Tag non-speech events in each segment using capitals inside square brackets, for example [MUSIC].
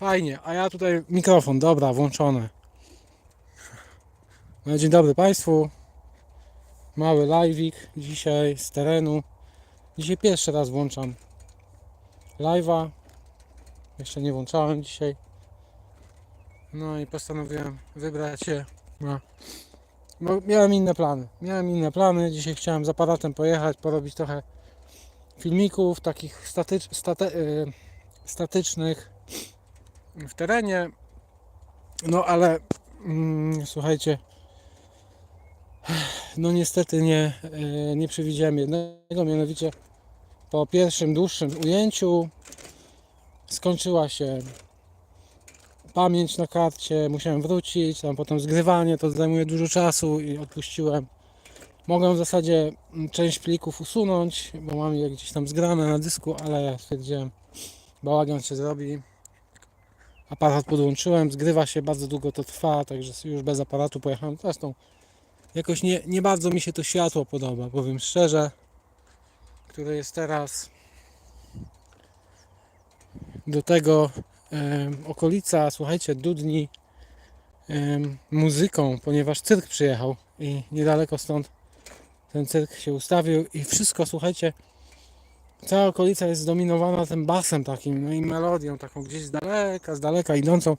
Fajnie, a ja tutaj mikrofon, dobra, włączony. No, dzień dobry Państwu. Mały live'ik dzisiaj z terenu. Dzisiaj pierwszy raz włączam live'a. Jeszcze nie włączałem dzisiaj. No i postanowiłem wybrać się na... Bo miałem inne plany. Miałem inne plany. Dzisiaj chciałem z aparatem pojechać, porobić trochę filmików takich state, y, statycznych w terenie. No ale mm, słuchajcie, no niestety nie, y, nie przewidziałem jednego, mianowicie po pierwszym dłuższym ujęciu skończyła się pamięć na karcie, musiałem wrócić, tam potem zgrywanie, to zajmuje dużo czasu i odpuściłem. Mogłem w zasadzie mm, część plików usunąć, bo mam je gdzieś tam zgrane na dysku, ale ja stwierdziłem, bałagan się zrobi. Aparat podłączyłem, zgrywa się, bardzo długo to trwa, także już bez aparatu pojechałem. Zresztą jakoś nie, nie bardzo mi się to światło podoba, powiem szczerze, które jest teraz. Do tego em, okolica, słuchajcie, dudni em, muzyką, ponieważ cyrk przyjechał i niedaleko stąd ten cyrk się ustawił i wszystko, słuchajcie, cała okolica jest zdominowana tym basem takim, no i melodią taką gdzieś z daleka, z daleka idącą.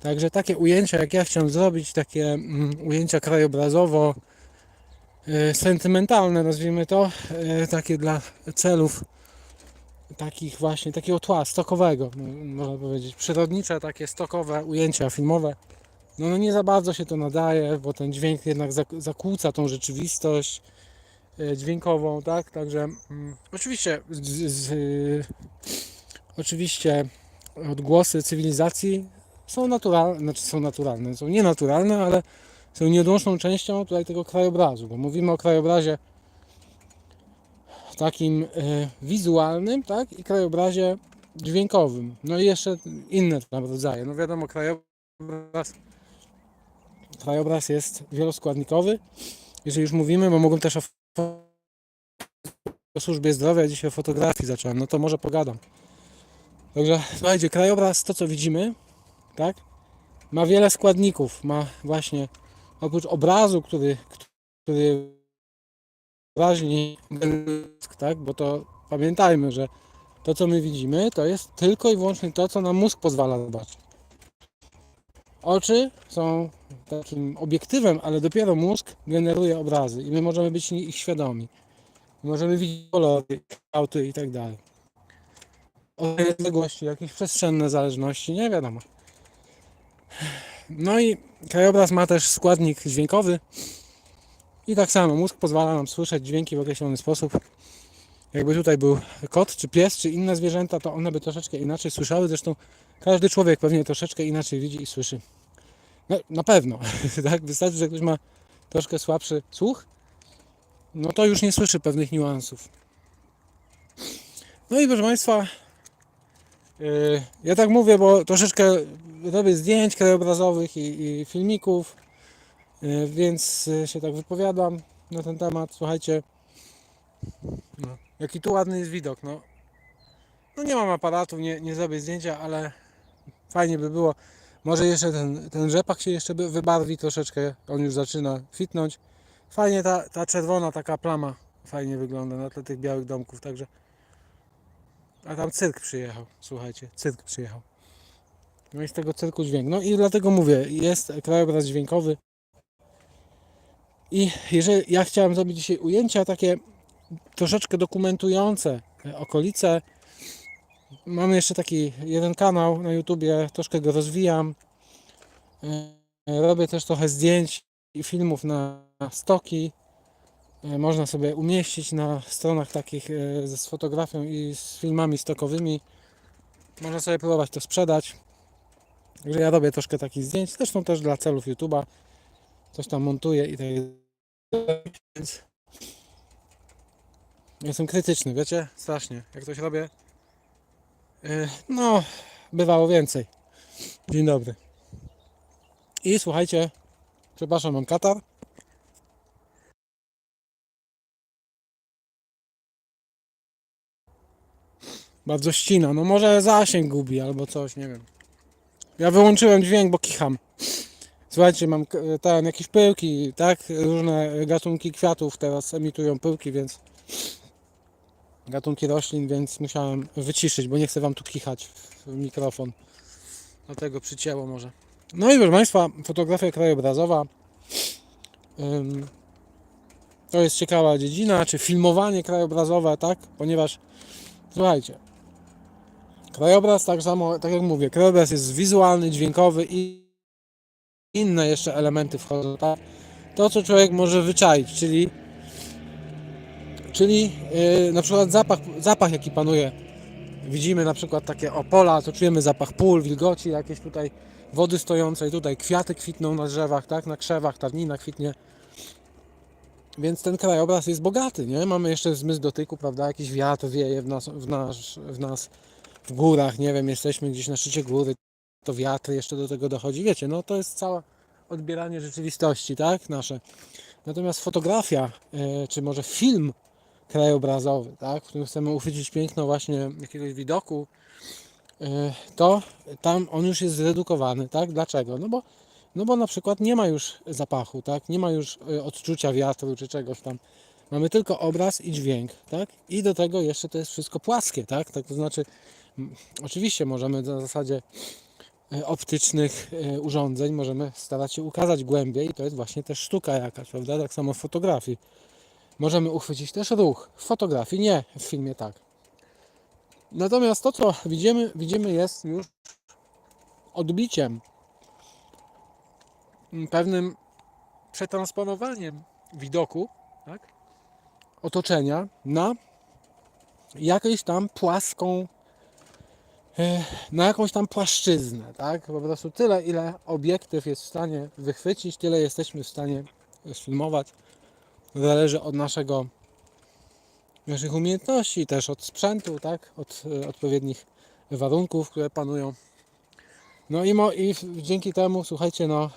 Także takie ujęcia, jak ja chciałem zrobić, takie mm, ujęcia krajobrazowo e, sentymentalne, nazwijmy to, e, takie dla celów takich właśnie, takiego tła stokowego, można powiedzieć, przyrodnicze, takie stokowe ujęcia filmowe. No, no nie za bardzo się to nadaje, bo ten dźwięk jednak zak- zakłóca tą rzeczywistość dźwiękową, tak? Także mm, oczywiście z, z, oczywiście odgłosy cywilizacji są naturalne, znaczy są naturalne, są nienaturalne, ale są nieodłączną częścią tutaj tego krajobrazu, bo mówimy o krajobrazie takim e, wizualnym, tak? I krajobrazie dźwiękowym. No i jeszcze inne tam rodzaje. No wiadomo, krajobraz krajobraz jest wieloskładnikowy. Jeżeli już mówimy, bo mogą też o, służbie zdrowia, dzisiaj o fotografii zacząłem, no to może pogadam. Także słuchajcie, krajobraz, to co widzimy, tak? Ma wiele składników. Ma właśnie oprócz obrazu, który, który wyraźnie, tak? Bo to pamiętajmy, że to co my widzimy, to jest tylko i wyłącznie to, co nam mózg pozwala zobaczyć. Oczy są takim obiektywem, ale dopiero mózg generuje obrazy i my możemy być ich świadomi. Możemy widzieć kolory, kształty i tak dalej. Odległości, jakieś przestrzenne zależności, nie wiadomo. No i krajobraz ma też składnik dźwiękowy i tak samo mózg pozwala nam słyszeć dźwięki w określony sposób. Jakby tutaj był kot, czy pies, czy inne zwierzęta, to one by troszeczkę inaczej słyszały. Zresztą każdy człowiek pewnie troszeczkę inaczej widzi i słyszy. No, na pewno, [LAUGHS] tak? Wystarczy, że ktoś ma troszkę słabszy słuch, no to już nie słyszy pewnych niuansów. No i proszę Państwa, yy, ja tak mówię, bo troszeczkę robię zdjęć krajobrazowych i, i filmików, yy, więc yy, się tak wypowiadam na ten temat. Słuchajcie, no, jaki tu ładny jest widok. No, no nie mam aparatu, nie, nie zrobię zdjęcia, ale fajnie by było. Może jeszcze ten, ten rzepak się jeszcze wybarwi troszeczkę, on już zaczyna fitnąć. Fajnie ta, ta czerwona taka plama fajnie wygląda na tle tych białych domków, także a tam cyrk przyjechał, słuchajcie, cyrk przyjechał. No i z tego cyrku dźwięk. No i dlatego mówię, jest krajobraz dźwiękowy. I jeżeli ja chciałem zrobić dzisiaj ujęcia takie troszeczkę dokumentujące okolice. Mam jeszcze taki jeden kanał na YouTubie, troszkę go rozwijam. E, Robię też trochę zdjęć i filmów na stoki. E, Można sobie umieścić na stronach takich e, z fotografią i z filmami stokowymi. Można sobie próbować to sprzedać. Także ja robię troszkę takich zdjęć, zresztą też dla celów YouTube'a. Coś tam montuję i tak więc Jestem krytyczny, wiecie? Strasznie. Jak coś robię. Yy, No, bywało więcej. Dzień dobry. I słuchajcie, przepraszam, mam katar. Bardzo ścina. No może zasięg gubi albo coś, nie wiem. Ja wyłączyłem dźwięk, bo kicham. Słuchajcie, mam tam jakieś pyłki, tak? Różne gatunki kwiatów teraz emitują pyłki, więc gatunki roślin, więc musiałem wyciszyć, bo nie chcę wam tu kichać w mikrofon. Dlatego przycięło może. No i proszę Państwa, fotografia krajobrazowa. To jest ciekawa dziedzina, czy filmowanie krajobrazowe, tak? Ponieważ, słuchajcie, krajobraz tak samo, tak jak mówię, krajobraz jest wizualny, dźwiękowy i inne jeszcze elementy wchodzą, tak? To, co człowiek może wyczaić, czyli czyli yy, na przykład zapach, zapach, jaki panuje. Widzimy na przykład takie opola, to czujemy zapach pól, wilgoci, jakieś tutaj wody stojącej, tutaj kwiaty kwitną na drzewach, tak? Na krzewach, tarnina kwitnie. Więc ten krajobraz jest bogaty, nie? Mamy jeszcze zmysł dotyku, prawda? Jakiś wiatr wieje w nas, w, nasz, w nas, w górach, nie wiem, jesteśmy gdzieś na szczycie góry, to wiatr jeszcze do tego dochodzi. Wiecie, no to jest całe odbieranie rzeczywistości, tak? Nasze. Natomiast fotografia, e, czy może film krajobrazowy, tak? W którym chcemy uchwycić piękno właśnie jakiegoś widoku, e, to tam on już jest zredukowany, tak? Dlaczego? No bo no bo na przykład nie ma już zapachu, tak? Nie ma już y, odczucia wiatru czy czegoś tam. Mamy tylko obraz i dźwięk, tak? I do tego jeszcze to jest wszystko płaskie, tak? tak to znaczy, oczywiście możemy na zasadzie y, optycznych urządzeń możemy starać się ukazać głębiej i to jest właśnie też sztuka jakaś, prawda? Tak samo w fotografii. Możemy uchwycić też ruch. W fotografii nie, w filmie tak. Natomiast to, co widzimy, widzimy jest już odbiciem pewnym przetransponowaniem widoku, tak, otoczenia na jakąś tam płaską, e, na jakąś tam płaszczyznę, tak? Po prostu tyle, ile obiektyw jest w stanie wychwycić, tyle jesteśmy w stanie sfilmować. Zależy od naszego, naszych umiejętności, też od sprzętu, tak? Od e, odpowiednich warunków, które panują. No i, mo, i dzięki temu, słuchajcie, no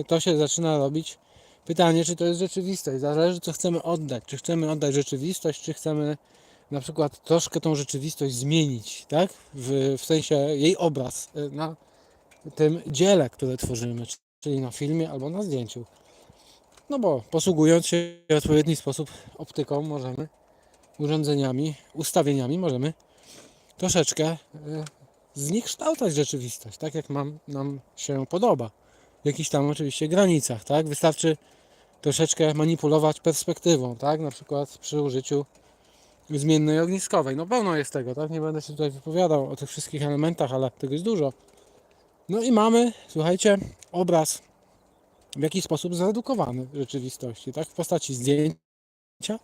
y, to się zaczyna robić. Pytanie, czy to jest rzeczywistość. Zależy, co chcemy oddać. Czy chcemy oddać rzeczywistość, czy chcemy na przykład troszkę tą rzeczywistość zmienić, tak? W, w sensie jej obraz y, na tym dziele, które tworzymy, czy- czyli na filmie albo na zdjęciu. No bo posługując się w odpowiedni sposób optyką, możemy, urządzeniami, ustawieniami, możemy troszeczkę y, zniekształcać rzeczywistość, tak jak mam, nam się podoba. W jakichś tam oczywiście granicach, tak? Wystarczy troszeczkę manipulować perspektywą, tak? Na przykład przy użyciu zmiennej ogniskowej. No pełno jest tego, tak? Nie będę się tutaj wypowiadał o tych wszystkich elementach, ale tego jest dużo. No i mamy, słuchajcie, obraz w jakiś sposób zredukowany rzeczywistości, tak? W postaci zdjęcia,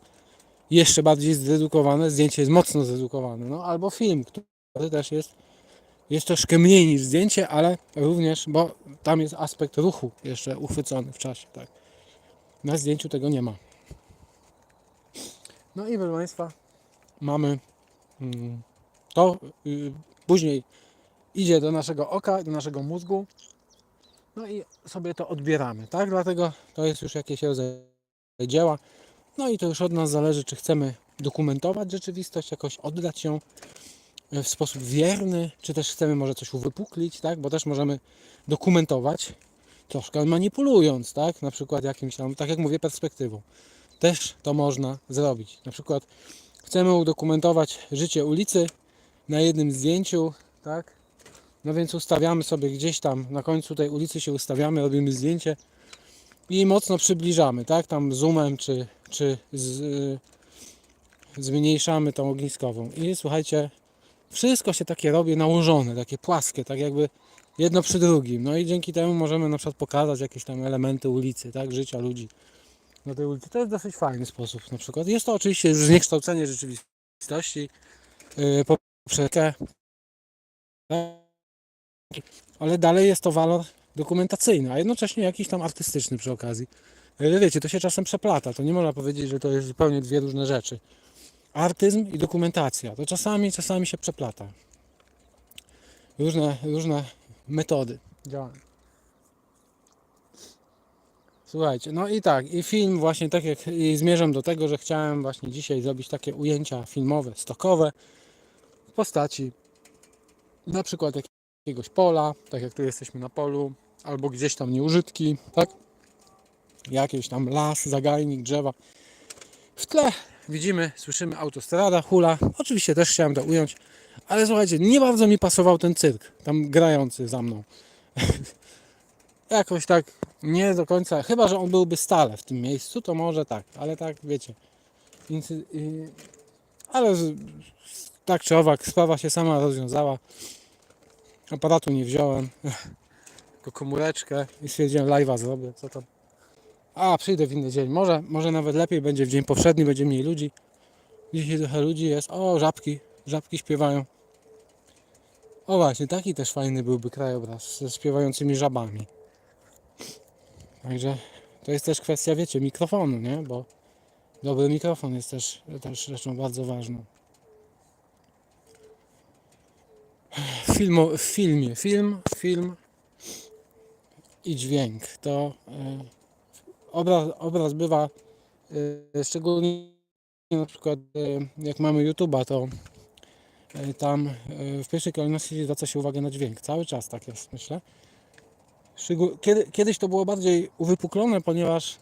jeszcze bardziej zredukowane, zdjęcie jest mocno zredukowane, no albo film, który też jest jest troszkę mniej niż zdjęcie, ale również, bo tam jest aspekt ruchu jeszcze uchwycony w czasie, tak. Na zdjęciu tego nie ma. No i proszę Państwa, mamy mm, to, y, później idzie do naszego oka, do naszego mózgu, no i sobie to odbieramy, tak? Dlatego to jest już jakieś rodzaj dzieła. No i to już od nas zależy, czy chcemy dokumentować rzeczywistość, jakoś oddać ją w sposób wierny, czy też chcemy może coś uwypuklić, tak? Bo też możemy dokumentować troszkę manipulując, tak? Na przykład jakimś tam, tak jak mówię, perspektywą. Też to można zrobić. Na przykład chcemy udokumentować życie ulicy na jednym zdjęciu, tak? No więc ustawiamy sobie gdzieś tam na końcu tej ulicy się ustawiamy, robimy zdjęcie i mocno przybliżamy, tak? Tam zoomem czy, czy z, y, zmniejszamy tą ogniskową. I słuchajcie, wszystko się takie robi nałożone, takie płaskie, tak jakby jedno przy drugim. No i dzięki temu możemy na przykład pokazać jakieś tam elementy ulicy, tak, życia ludzi na tej ulicy. To jest dosyć fajny sposób na przykład. Jest to oczywiście już zniekształcenie rzeczywistości yy, poprzez ale dalej jest to walor dokumentacyjny, a jednocześnie jakiś tam artystyczny przy okazji. Wiecie, to się czasem przeplata, to nie można powiedzieć, że to jest zupełnie dwie różne rzeczy artyzm i dokumentacja. To czasami, czasami się przeplata. Różne, różne metody działania. Słuchajcie, no i tak, i film właśnie tak jak i zmierzam do tego, że chciałem właśnie dzisiaj zrobić takie ujęcia filmowe, stokowe w postaci na przykład jakiegoś pola, tak jak tu jesteśmy na polu, albo gdzieś tam nieużytki, tak? Jakiś tam las, zagajnik, drzewa. W tle widzimy, słyszymy autostrada, hula. Oczywiście też chciałem to ująć, ale słuchajcie, nie bardzo mi pasował ten cyrk, tam grający za mną. [LAUGHS] Jakoś tak nie do końca, chyba że on byłby stale w tym miejscu, to może tak, ale tak wiecie. Ale tak czy owak, sprawa się sama rozwiązała. Aparatu nie wziąłem, tylko komóreczkę i stwierdziłem live'a zrobię, co tam. A, przyjdę w inny dzień. Może, może nawet lepiej będzie w dzień powszedni, będzie mniej ludzi. Dzisiaj trochę ludzi jest. O, żabki. Żabki śpiewają. O właśnie, taki też fajny byłby krajobraz ze śpiewającymi żabami. Także to jest też kwestia, wiecie, mikrofonu, nie? Bo dobry mikrofon jest też, też rzeczą bardzo ważną. Filmo, w filmie, film, film i dźwięk to e, obraz, obraz bywa e, szczególnie na przykład e, jak mamy YouTube'a, to e, tam e, w pierwszej kolejności zwraca się uwagę na dźwięk. Cały czas tak jest, myślę. Kiedy, kiedyś to było bardziej uwypuklone, ponieważ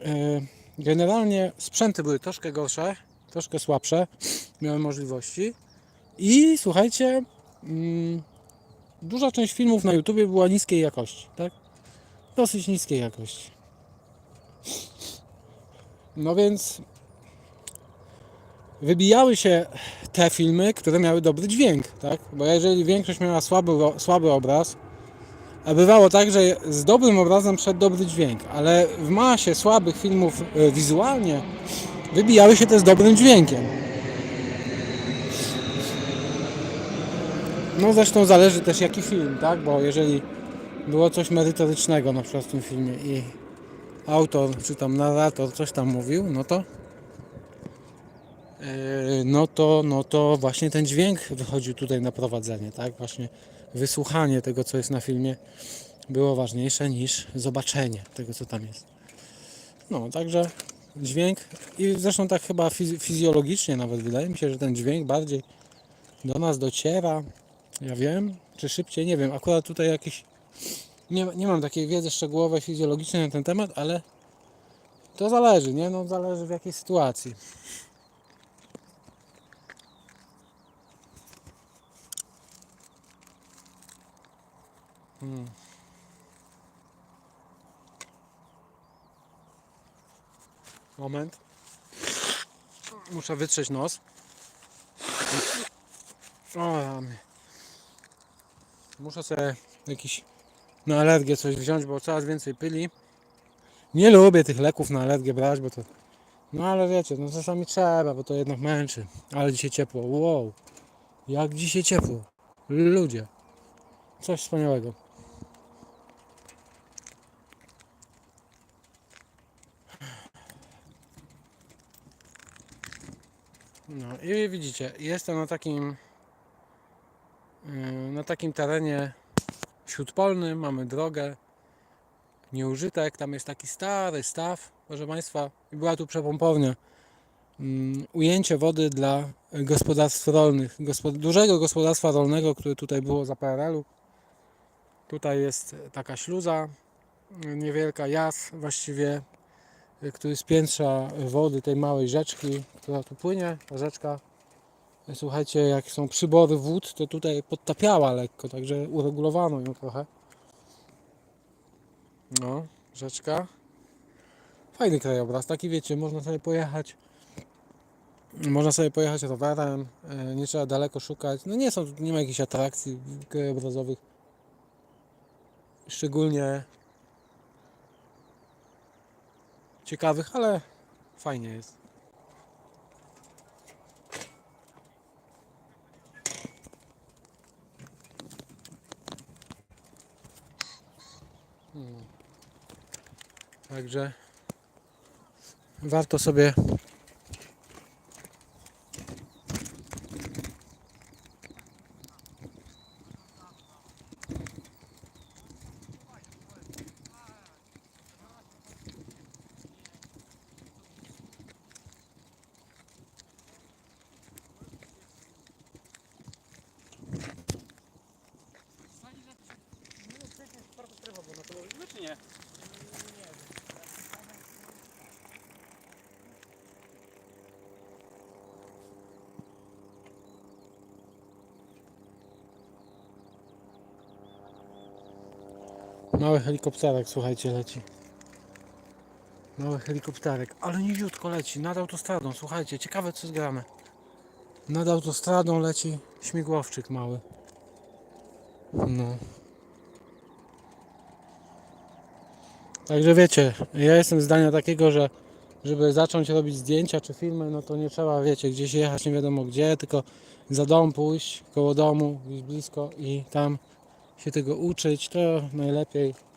e, generalnie sprzęty były troszkę gorsze, troszkę słabsze, miały możliwości. I słuchajcie, mm, duża część filmów na YouTubie była niskiej jakości, tak? Dosyć niskiej jakości. No więc wybijały się te filmy, które miały dobry dźwięk, tak? Bo jeżeli większość miała słaby, słaby obraz, a bywało tak, że z dobrym obrazem szedł dobry dźwięk, ale w masie słabych filmów e, wizualnie wybijały się te z dobrym dźwiękiem. No zresztą zależy też jaki film, tak? Bo jeżeli było coś merytorycznego na przykład w tym filmie i autor czy tam narrator coś tam mówił, no to yy, no to, no to właśnie ten dźwięk wychodził tutaj na prowadzenie, tak? Właśnie wysłuchanie tego, co jest na filmie było ważniejsze niż zobaczenie tego, co tam jest. No, także dźwięk i zresztą tak chyba fiz- fizjologicznie nawet wydaje mi się, że ten dźwięk bardziej do nas dociera. Ja wiem, czy szybciej, nie wiem. Akurat tutaj jakieś. Nie, nie mam takiej wiedzy szczegółowej, fizjologicznej na ten temat, ale to zależy, nie? No zależy w jakiej sytuacji. Hmm. Moment. Muszę wytrzeć nos. O, rany. Muszę sobie jakiś na alergię coś wziąć, bo coraz więcej pyli. Nie lubię tych leków na alergię brać, bo to... No ale wiecie, no czasami trzeba, bo to jednak męczy. Ale dzisiaj ciepło, wow. Jak dzisiaj ciepło. Ludzie. Coś wspaniałego. No i widzicie, jestem na takim na takim terenie śródpolnym, mamy drogę, nieużytek, tam jest taki stary staw, proszę Państwa, była tu przepompownia. Mm, Ujęcie wody dla gospodarstw rolnych, gospod- dużego gospodarstwa rolnego, które tutaj było za PRL-u. Tutaj jest taka śluza, yy, niewielka jas właściwie, który spiętrza wody tej małej rzeczki, która tu płynie, rzeczka Słuchajcie, jak są przybory wód, to tutaj podtapiała lekko, także uregulowano ją trochę. No, rzeczka. Fajny krajobraz, taki wiecie, można sobie pojechać. Można sobie pojechać rowerem, e, nie trzeba daleko szukać. No nie są, nie ma jakichś atrakcji krajobrazowych. Szczególnie ciekawych, ale fajnie jest. Także warto sobie helikopterek, słuchajcie, leci. Mały helikopterek, ale niziutko leci, nad autostradą, słuchajcie, ciekawe co zgramy. Nad autostradą leci śmigłowczyk mały. No. Także wiecie, ja jestem zdania takiego, że żeby zacząć robić zdjęcia czy filmy, no to nie trzeba, wiecie, gdzieś jechać nie wiadomo gdzie, tylko za dom pójść, koło domu, gdzieś blisko i tam się tego uczyć, to najlepiej.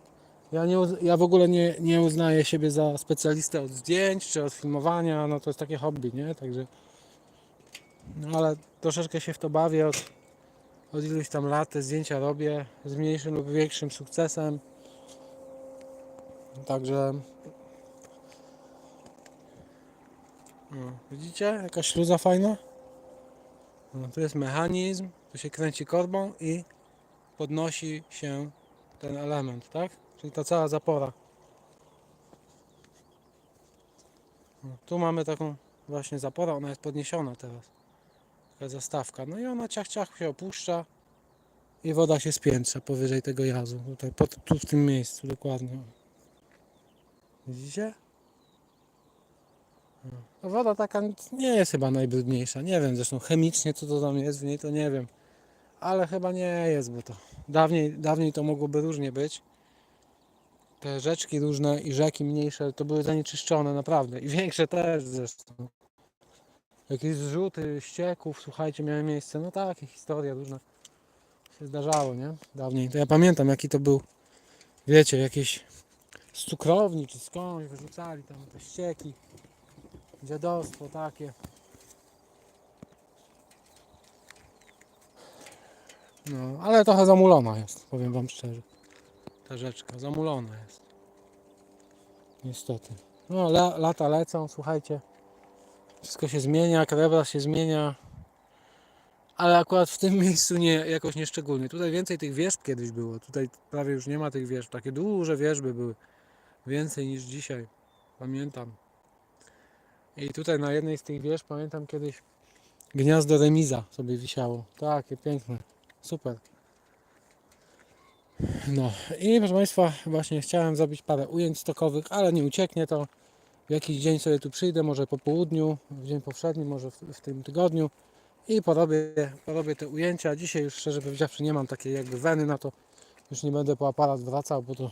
Ja, nie, ja w ogóle nie, nie uznaję siebie za specjalistę od zdjęć czy od filmowania, no to jest takie hobby, nie? Także, no ale troszeczkę się w to bawię od, od iluś tam lat, te zdjęcia robię z mniejszym lub większym sukcesem. Także no, widzicie, jaka śluza fajna? No, tu jest mechanizm, tu się kręci korbą i podnosi się ten element, tak? Czyli ta cała zapora. No, tu mamy taką właśnie zaporę, ona jest podniesiona teraz. Taka zastawka. No i ona ciach ciach się opuszcza i woda się spiętrza powyżej tego jazu. Tutaj, pod, tu w tym miejscu dokładnie. Widzicie? No, woda taka nie jest chyba najbrudniejsza. Nie wiem zresztą chemicznie co to tam jest w niej, to nie wiem. Ale chyba nie jest, bo to dawniej, dawniej to mogłoby różnie być. Te rzeczki różne i rzeki mniejsze to były zanieczyszczone naprawdę i większe też zresztą. Jakieś zrzuty ścieków, słuchajcie, miały miejsce. No takie historie różne się zdarzało, nie? Dawniej. To ja pamiętam jaki to był, wiecie, jakieś z cukrowni czy skądś wyrzucali tam te ścieki. Dziadostwo takie. No, ale trochę zamulona jest, powiem wam szczerze. Ta rzeczka, zamulona jest. Niestety. No, la, lata lecą, słuchajcie. Wszystko się zmienia, krajobraz się zmienia. Ale akurat w tym [LAUGHS] miejscu nie, jakoś nieszczególnie. Tutaj więcej tych wieżb kiedyś było. Tutaj prawie już nie ma tych wieżb. Takie duże wieżby były. Więcej niż dzisiaj. Pamiętam. I tutaj na jednej z tych wież pamiętam kiedyś gniazdo remiza sobie wisiało. Takie piękne. Super. No i proszę Państwa, właśnie chciałem zrobić parę ujęć stokowych, ale nie ucieknie to. W jakiś dzień sobie tu przyjdę, może po południu, w dzień powszedni, może w, w tym tygodniu i porobię, porobię te ujęcia. Dzisiaj już szczerze powiedziawszy nie mam takiej jakby weny na to. Już nie będę po aparat wracał, bo to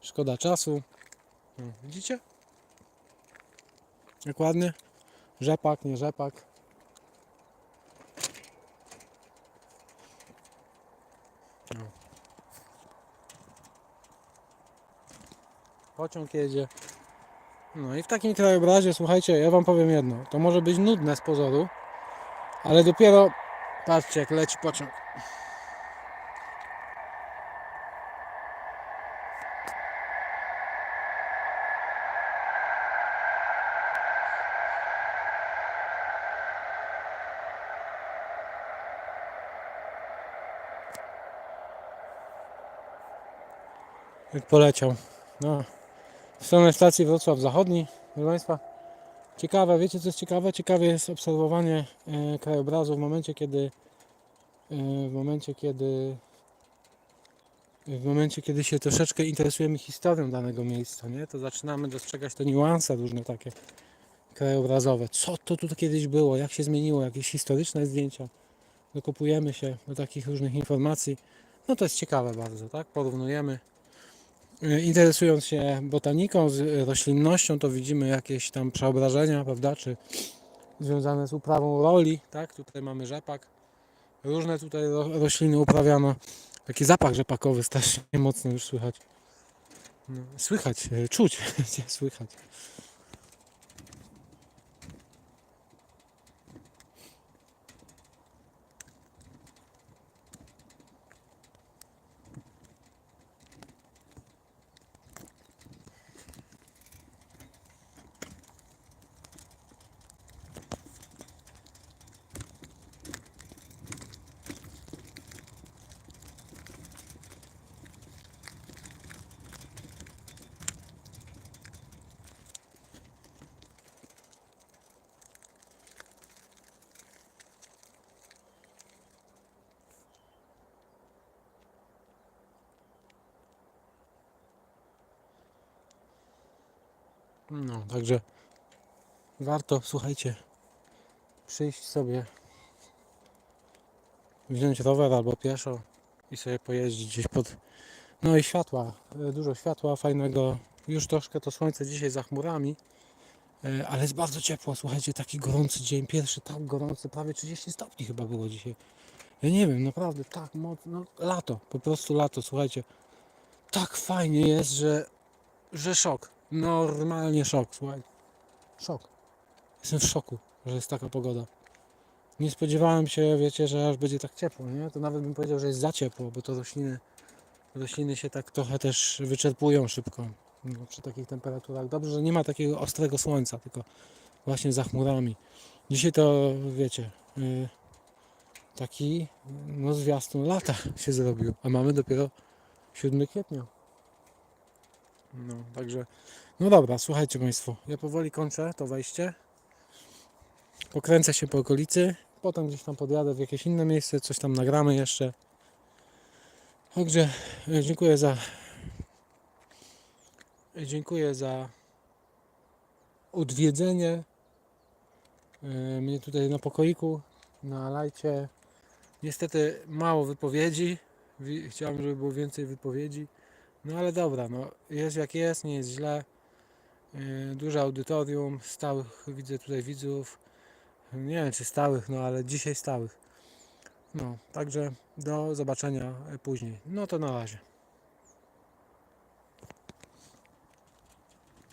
szkoda czasu. No, widzicie? Jak ładnie? Rzepak, nie rzepak. No. Pociąg jedzie. No i w takim krajobrazie, słuchajcie, ja wam powiem jedno. To może być nudne z pozoru, ale dopiero patrzcie jak leci pociąg. Jak poleciał. No. W stronę stacji Wrocław Zachodni. Proszę Państwa, ciekawe, wiecie co jest ciekawe? Ciekawe jest obserwowanie e, krajobrazu w momencie, kiedy e, w momencie, kiedy w momencie, kiedy się troszeczkę interesujemy historią danego miejsca, nie? to zaczynamy dostrzegać te niuanse różne takie krajobrazowe. Co to tu kiedyś było, jak się zmieniło, jakieś historyczne zdjęcia. Dokopujemy się do takich różnych informacji. No to jest ciekawe bardzo, tak? Porównujemy Interesując się botaniką, z roślinnością, to widzimy jakieś tam przeobrażenia, prawda, czy związane z uprawą roli, tak, tutaj mamy rzepak, różne tutaj ro- rośliny uprawiano, taki zapach rzepakowy strasznie mocno już słychać, no, słychać, e, czuć, [LAUGHS] słychać. Także warto, słuchajcie, przyjść sobie, wziąć rower albo pieszo i sobie pojeździć gdzieś pod... No i światła, e, dużo światła fajnego. Już troszkę to słońce dzisiaj za chmurami, e, ale jest bardzo ciepło. Słuchajcie, taki gorący dzień, pierwszy tak gorący, prawie 30 stopni chyba było dzisiaj. Ja nie wiem, naprawdę tak mocno, no, lato, po prostu lato, słuchajcie. Tak fajnie jest, że, że szok. Normalnie szok, słuchaj. Szok. Jestem w szoku, że jest taka pogoda. Nie spodziewałem się, wiecie, że aż będzie tak ciepło, nie? To nawet bym powiedział, że jest za ciepło, bo to rośliny, rośliny się tak trochę też wyczerpują szybko no, przy takich temperaturach. Dobrze, że nie ma takiego ostrego słońca, tylko właśnie za chmurami. Dzisiaj to, wiecie, yy, taki no zwiastun lata się zrobił, a mamy dopiero 7 kwietnia. No, także, no dobra, słuchajcie Państwo, ja powoli kończę to wejście. Pokręcę się po okolicy, potem gdzieś tam podjadę w jakieś inne miejsce, coś tam nagramy jeszcze. Także e, dziękuję za e, dziękuję za odwiedzenie e, mnie tutaj na pokoiku, na lajcie. Niestety mało wypowiedzi. Wi- Chciałem, żeby było więcej wypowiedzi. No ale dobra, no jest jak jest, nie jest źle. Yy, Duże audytorium, stałych widzę tutaj widzów. Nie wiem czy stałych, no ale dzisiaj stałych. No, także do zobaczenia e, później. No to na razie.